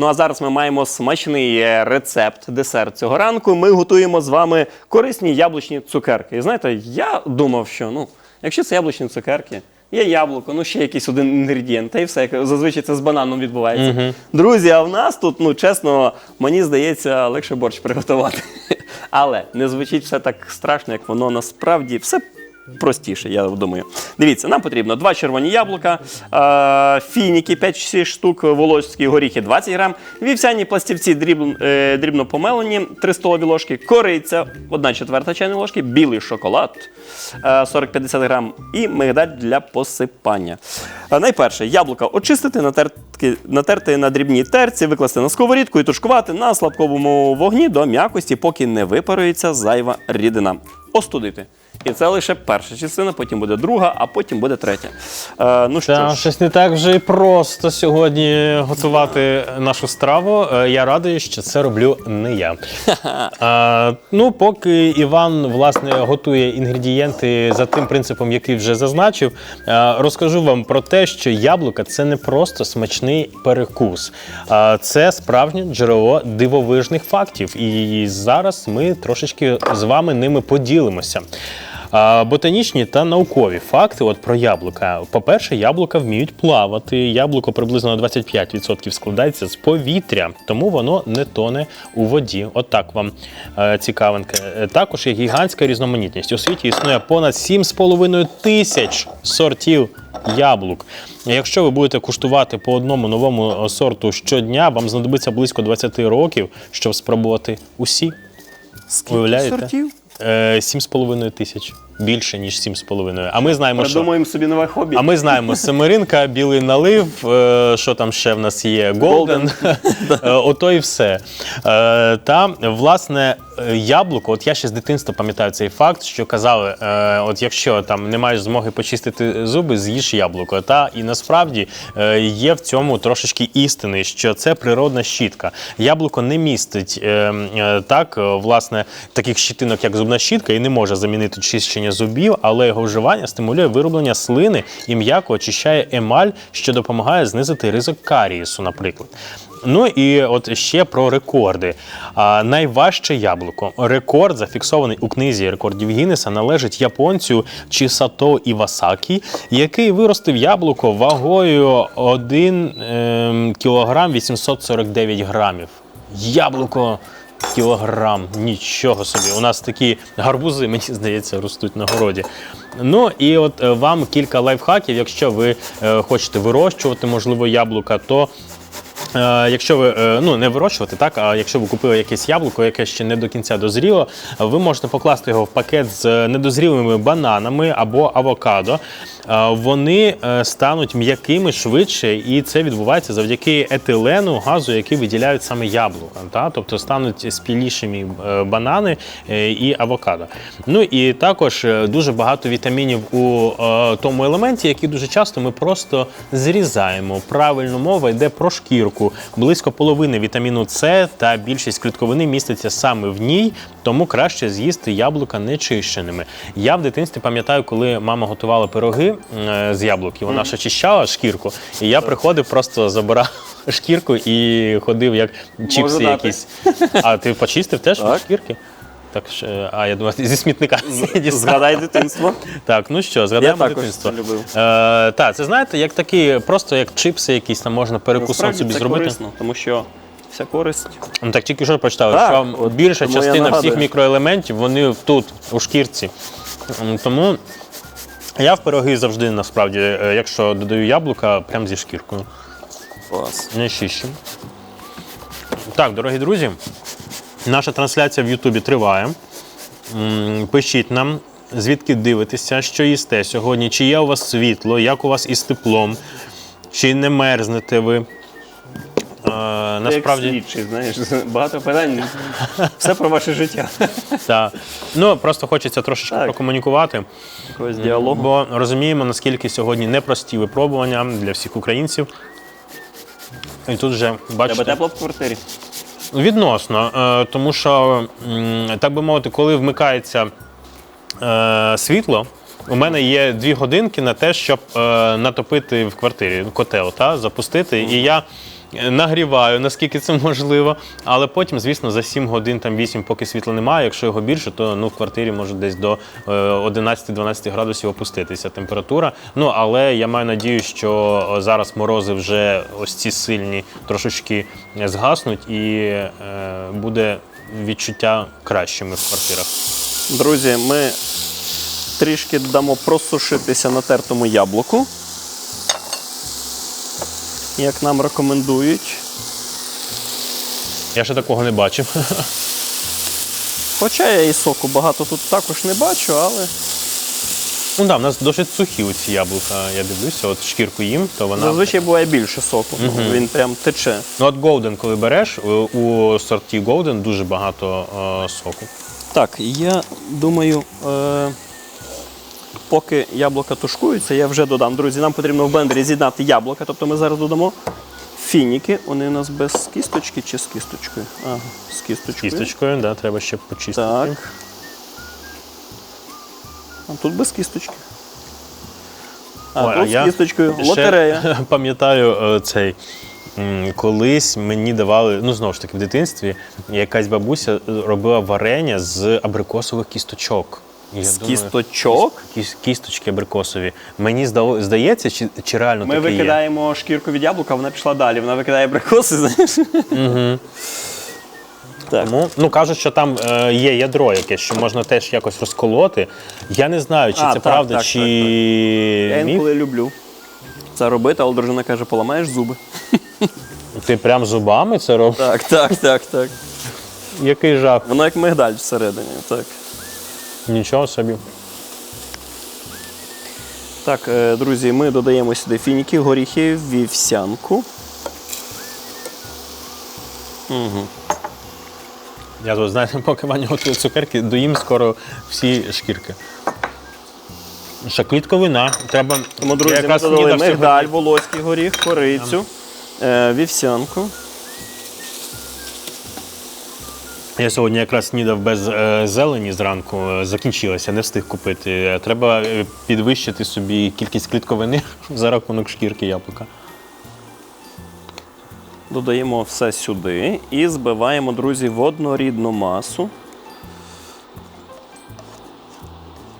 Ну а зараз ми маємо смачний е, рецепт десерт цього ранку. Ми готуємо з вами корисні яблучні цукерки. І знаєте, я думав, що ну, якщо це яблучні цукерки. Є яблуко, ну ще якийсь один інгредієнт, та й все, як зазвичай це з бананом відбувається. Друзі, а в нас тут, ну чесно, мені здається, легше борщ приготувати. Але не звучить все так страшно, як воно насправді все простіше, я думаю. Дивіться, нам потрібно два червоні яблука, е, фініки 5-6 штук, волоські горіхи 20 грам, вівсяні пластівці дрібно, е, дрібно помелені 3 столові ложки, кориця 1 четверта чайної ложки, білий шоколад е, 40-50 грам і мигдаль для посипання. Е, найперше, яблука очистити, натерти, натерти на дрібній терці, викласти на сковорідку і тушкувати на слабковому вогні до м'якості, поки не випарується зайва рідина. Остудити. І це лише перша частина, потім буде друга, а потім буде третя. Е, ну що Та, ж, щось не так вже і просто сьогодні готувати нашу страву. Е, Я радий, що це роблю не я. А, ну, поки Іван власне готує інгредієнти за тим принципом, який вже зазначив, е, розкажу вам про те, що яблука це не просто смачний перекус, а це справжнє джерело дивовижних фактів. І зараз ми трошечки з вами ними поділимося. Ботанічні та наукові факти от про яблука. По-перше, яблука вміють плавати. Яблуко приблизно на 25% складається з повітря, тому воно не тоне у воді. От вам е, цікавинка. Е, Також є гігантська різноманітність. У світі існує понад 7,5 тисяч сортів яблук. Якщо ви будете куштувати по одному новому е, сорту щодня, вам знадобиться близько 20 років, щоб спробувати усі. скільки Уявляєте? сортів? Е, 7,5 тисяч. Більше, ніж 7,5. А ми знаємо, що. Придумаємо собі нове хобі. А ми знаємо семеринка, білий налив, е, що там ще в нас є, голден. Е, Ото і все. Е, Та, власне, е, яблуко, от я ще з дитинства пам'ятаю цей факт, що казали: е, от якщо там не маєш змоги почистити зуби, з'їж яблуко. Та і насправді е, є в цьому трошечки істини, що це природна щітка. Яблуко не містить е, е, так, е, власне, таких щитинок, як зубна щітка, і не може замінити чищення зубів, але його вживання стимулює вироблення слини і м'яко очищає емаль, що допомагає знизити ризик карієсу, наприклад. Ну і от ще про рекорди. А, найважче яблуко. Рекорд, зафіксований у книзі рекордів Гіннеса, належить японцю Чісато Івасакі, який виростив яблуко вагою 1 ем, кілограм 849 грамів. Яблуко кілограм. Нічого собі. У нас такі гарбузи, мені здається, ростуть на городі. Ну і от е, вам кілька лайфхаків. Якщо ви е, хочете вирощувати, можливо, яблука, то. Е, Якщо ви е, ну не вирощувати, так а якщо ви купили якесь яблуко, яке ще не до кінця дозріло, ви можете покласти його в пакет з недозрілими бананами або авокадо. Вони е, стануть м'якими швидше, і це відбувається завдяки етилену газу, який виділяють саме яблука. Та? Тобто стануть спілішими е, банани е, і авокадо. Ну і також дуже багато вітамінів у тому елементі, який дуже часто ми просто зрізаємо. Правильно мова йде про шкірку. Близько половини вітаміну С та більшість клітковини міститься саме в ній, тому краще з'їсти яблука нечищеними. Я в дитинстві пам'ятаю, коли мама готувала пироги з яблук, і вона ж очищала шкірку, і я приходив, просто забирав шкірку і ходив як чіпси дати. якісь. А ти почистив теж Так. шкірки? Так, е, а я думаю, зі смітника дістав. Згадай дитинство. Так, ну що, згадаємо також дитинство. це любив. Е, так, це знаєте, як такі, просто як чипси якісь там можна перекусом Насправді собі це зробити. корисно, тому що вся користь. Ну так тільки що прочитали, Так, що от більша тому я частина всіх нагадую. мікроелементів вони тут, у шкірці. М, Тому я в пироги завжди насправді, е, якщо додаю яблука, прям зі шкіркою. Клас. Не щищу. Так, дорогі друзі, наша трансляція в Ютубі триває. Пишіть нам, звідки дивитеся, що їсте сьогодні, чи є у вас світло, як у вас із теплом, чи не мерзнете ви. Насправді, Як слідчий, знаєш, багато питань. Все про ваше життя. так. Ну, просто хочеться трошечки Так. прокомунікувати, Якогось діалогу. бо розуміємо, наскільки сьогодні непрості випробування для всіх українців. І тут вже Тебе тепло в квартирі. Відносно, е, тому що, так би мовити, коли вмикається е, світло, у мене є дві годинки на те, щоб е, натопити в квартирі котел, та, запустити. І я нагріваю, наскільки це можливо. Але потім, звісно, за 7 годин, там 8, поки світла немає. Якщо його більше, то ну, в квартирі може десь до е, 11-12 градусів опуститися температура. Ну, але я маю надію, що е, зараз морози вже ось ці сильні трошечки е, згаснуть і е, буде відчуття кращими в квартирах. Друзі, ми трішки дамо просушитися на тертому яблуку. Як нам рекомендують. Я ще такого не бачив. Хоча я і соку багато тут також не бачу, але Ну да, в нас досить сухі оці яблука. Я дивлюся, от шкірку їм, то вона. зазвичай буває більше соку. Ну, Він прям тече. Ну от Golden, коли береш, у- у сорті Golden дуже багато е, соку. Так, я думаю, е, поки яблука тушкуються, я вже додам. Друзі, нам потрібно в блендері з'єднати яблука. Тобто ми зараз додамо фініки. Вони у нас без кісточки чи з кісточкою? Ага, з кісточкою. Кісточкою, да, треба ще почистити. Так. А тут без кісточки. А Ой, тут з кісточкою. Лотерея. Пам'ятаю е, цей. Колись мені давали, ну знову ж таки, в дитинстві якась бабуся е, робила варення з абрикосових кісточок. Я З думаю, кісточок. кіс- кісточки абрикосові. Мені здало, здається, чи, чи реально Ми таке є? викидаємо шкірку від яблука, вона пішла далі. Вона викидає абрикоси, знаєш. Угу. Так. Тому, ну кажуть, що там е, є ядро якесь, що можна теж якось розколоти. Я не знаю, чи А, це так, правда, так, чи Я міф. інколи люблю це робити, але дружина каже, поламаєш зуби. Ти прям зубами це робиш? Так, так, так, так. Який жах. Воно як мигдаль всередині. Так. Нічого собі. Так, е, друзі, ми додаємо сюди фініки, горіхи, вівсянку. Угу. Я тут, знаєте, поки Ваня готує цукерки, доїм скоро всі шкірки. Ще клітковина. Треба. Тому, друзі, ми додали мигдаль, волоський горіх, корицю, е, вівсянку. Я сьогодні якраз снідав без е, зелені зранку, е, закінчилася, не встиг купити. Треба е, підвищити собі кількість клітковини за рахунок шкірки яблука. Додаємо все сюди і збиваємо, друзі, в однорідну масу.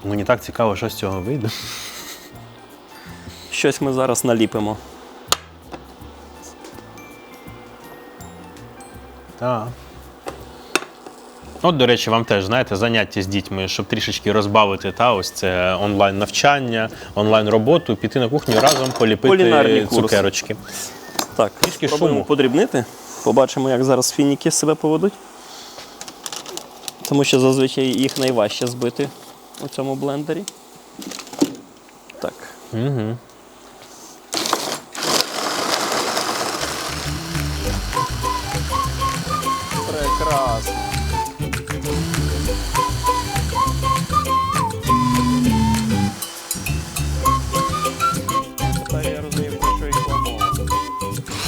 Мені так цікаво, що з цього вийде. Щось ми зараз наліпимо. Так. От, до речі, вам теж знаєте, заняття з дітьми, щоб трішечки розбавити та ось це онлайн навчання, онлайн роботу, піти на кухню разом поліпити Кулінарні цукерочки. Так, Трішки спробуємо шуму. подрібнити. Побачимо, як зараз фініки себе поведуть. Тому що зазвичай їх найважче збити у цьому блендері. Так. Угу.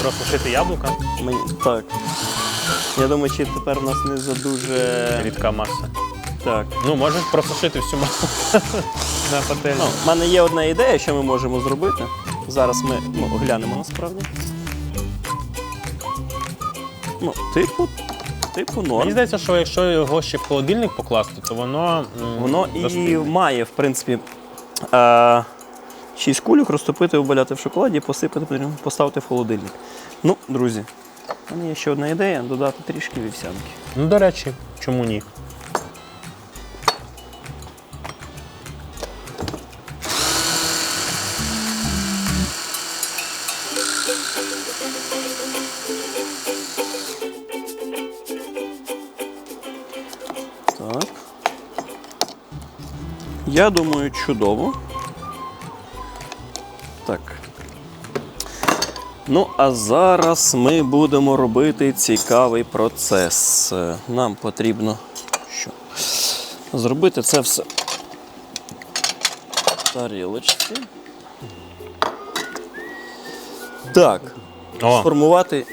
Розсушити яблука, Мені... Так. Я думаю, чи тепер у нас не задуже. рідка маса. Так. Ну, можеш просушити всю масу на пательні. Ну, в мене є одна ідея, що ми можемо зробити. Зараз ми ну, глянемо насправді. Ну, типу, типу норм. Мені здається, що якщо його ще в холодильник покласти, то воно. м, Воно і достигне. має, в принципі, е, шість кульок розтопити, обваляти в шоколаді, посипати, поставити в холодильник. Ну, друзі, в мене є ще одна ідея додати трішки вівсянки. Ну, до речі, чому ні? Так. Я думаю, чудово. Так. Ну, а зараз ми будемо робити цікавий процес. Нам потрібно що? Зробити це все в тарілочці. Так. О, Сформувати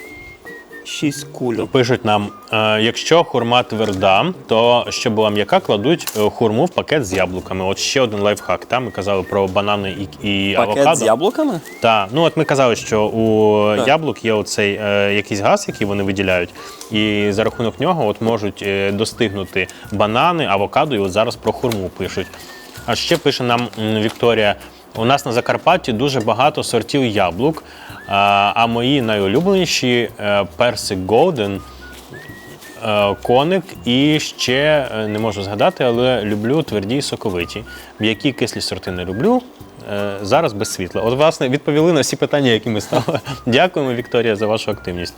6 кульок. Пишуть нам, е, якщо хурма тверда, то щоб була м'яка, кладуть е, хурму в пакет з яблуками. От ще один лайфхак. Там ми казали про банани і, і Пакет авокадо. з яблуками? Так, ну от ми казали, що у яблук є оцей е, якийсь газ, який вони виділяють, і за рахунок нього от можуть е, достигнути банани, авокадо, і от зараз про хурму пишуть. А ще пише нам м, Вікторія: у нас на Закарпатті дуже багато сортів яблук, а, мої найулюбленіші е, персик Голден. е, Коник і ще е, не можу згадати, але люблю тверді і соковиті. М'які кислі сорти не люблю. Зараз без світла. От, власне, відповіли на всі питання, які ми ставили. Дякуємо, Вікторія, за вашу активність.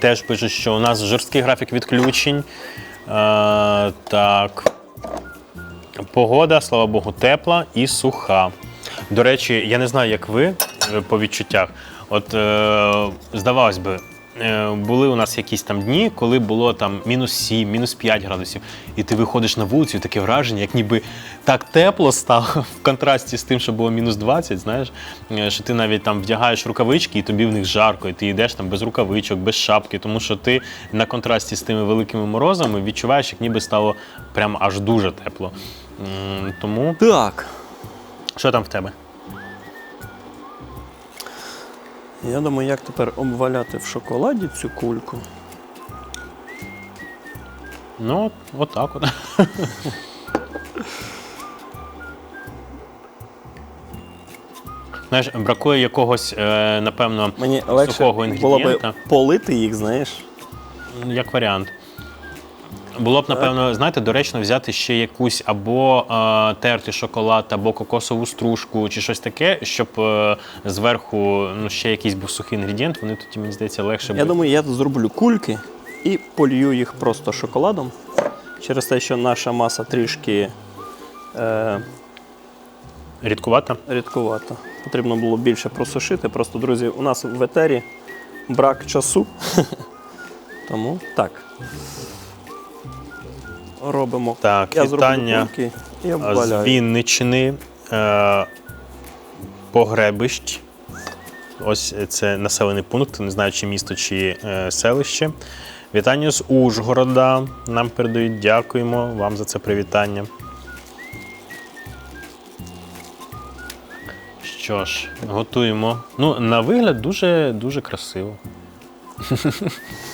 Теж пишуть, що у нас жорсткий графік відключень. Так. Погода, слава Богу, тепла і суха. До речі, я не знаю, як ви е, по відчуттях. От е, здавалось би, були у нас якісь там дні, коли було там мінус 7, мінус 5 градусів, і ти виходиш на вулицю, і таке враження, як ніби так тепло стало в контрасті з тим, що було мінус 20, знаєш, е, що ти навіть там вдягаєш рукавички, і тобі в них жарко, і ти йдеш там без рукавичок, без шапки, тому що ти на контрасті з тими великими морозами відчуваєш, як ніби стало прям аж дуже тепло. Тому Так. що там в тебе? Я думаю, як тепер обваляти в шоколаді цю кульку. Ну, от, отак от. Знаєш, бракує якогось, е, напевно, Мені легше сухого було би інгредієнта. полити їх, знаєш. Як варіант. Було б, напевно, знаєте, доречно взяти ще якусь або е, тертий шоколад, або кокосову стружку, чи щось таке, щоб е, зверху ну, ще якийсь був сухий інгредієнт, вони тоді, мені здається, легше Я б. думаю, я зроблю кульки і полью їх просто шоколадом. Через те, що наша маса трішки е, Рідкувато. рідкувата. Потрібно було більше просушити. Просто, друзі, у нас в етері брак часу. Тому так. Робимо. Так, я вітання. і з. Вінничини, е, Погребищ. Ось це населений пункт, не знаю, чи місто, чи е, селище. Вітання з Ужгорода. Нам передають. Дякуємо вам за це привітання. Що ж, готуємо. Ну, на вигляд дуже, дуже красиво.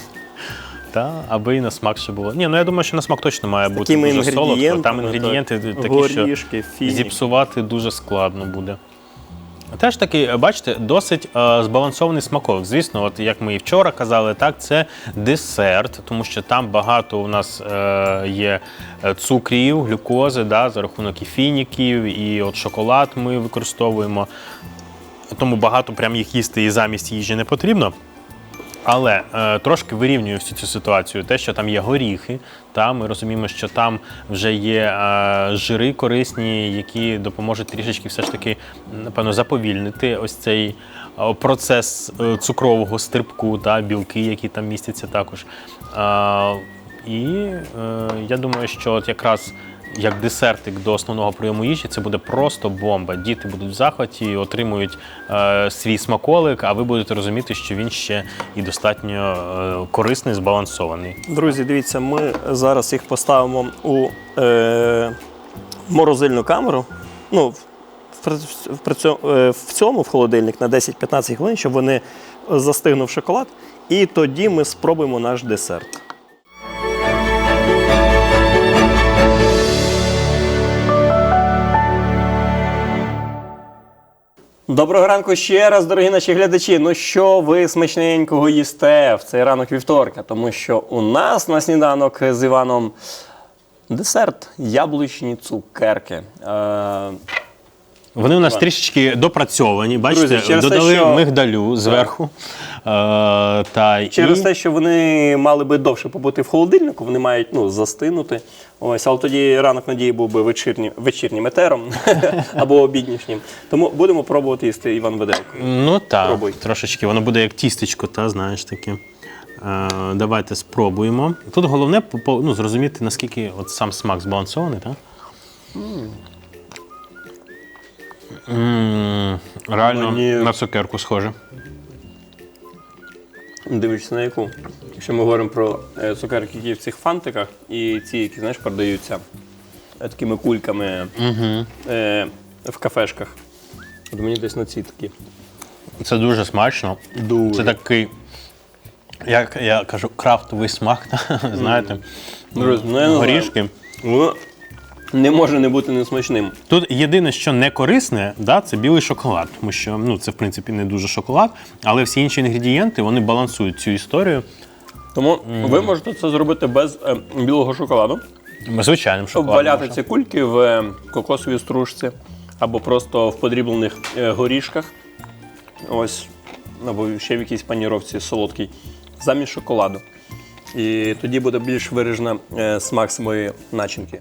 Та, аби і на смак ще було. Ні, ну я думаю, що на смак точно має бути Такими дуже солодко. інгредієнтами. Там інгредієнти так, такі, що горішки, фінік. зіпсувати дуже складно буде. Теж таки, бачите, досить е, збалансований смаковик. Звісно, от як ми і вчора казали, так, це десерт, тому що там багато у нас е, є е, цукрів, глюкози, да, за рахунок і фініків, і от шоколад ми використовуємо. Тому багато прям їх їсти і замість їжі не потрібно. Але е, трошки вирівнює всю цю ситуацію. Те, що там є горіхи, та ми розуміємо, що там вже є е, жири корисні, які допоможуть трішечки все ж таки, напевно, заповільнити ось цей е, процес е, цукрового стрибку, та білки, які там містяться також. Е, і е, я думаю, що от якраз як десертик до основного прийому їжі, це буде просто бомба. Діти будуть в захваті, отримують е, свій смаколик, а ви будете розуміти, що він ще і достатньо е, корисний, збалансований. Друзі, дивіться, ми зараз їх поставимо у е, морозильну камеру. Ну, в, е, в цьому в холодильник на 10-15 хвилин, щоб вони застигнув шоколад. І тоді ми спробуємо наш десерт. Доброго ранку ще раз, дорогі наші глядачі. Ну що ви смачненького їсте в цей ранок вівторка? Тому що у нас на сніданок з Іваном десерт яблучні цукерки. Е, Вони у нас трішечки допрацьовані. Бачите, Друзі, через те, додали що- мигдалю зверху. Е, та через і... те, що вони мали би довше побути в холодильнику, вони мають ну, застинути. Ось, але тоді ранок надії був би вечірні, вечірнім етером або обіднішнім. Тому будемо пробувати їсти Іван Веделкою. Ну так, Пробуй. трошечки, воно буде як тістечко, та, знаєш таке. Е, давайте спробуємо. Тут головне по- по- ну, зрозуміти, наскільки от сам смак збалансований, так? М, Реально Мені- на цукерку схоже. Дивишся на яку. Якщо ми говоримо про е, цукерки, які в цих фантиках, і ці, які знаєш, продаються е, такими кульками е, в кафешках. От мені десь на ці такі. Це дуже смачно. Дуже. Це такий, як я кажу, крафтовий смак, знаєте. Ну, я не знаю. Горішки. Воно не може не бути несмачним. Тут єдине, що не корисне, да, це білий шоколад, тому що ну, це в принципі не дуже шоколад, але всі інші інгредієнти вони балансують цю історію Тому ви можете це зробити без е, білого шоколаду. звичайним шоколадом. Обваляти ці кульки в е, кокосовій стружці або просто в подріблених е, горішках. Ось, або ще в якійсь паніровці солодкій, замість шоколаду. І тоді буде більш виражена е, смак самої начинки.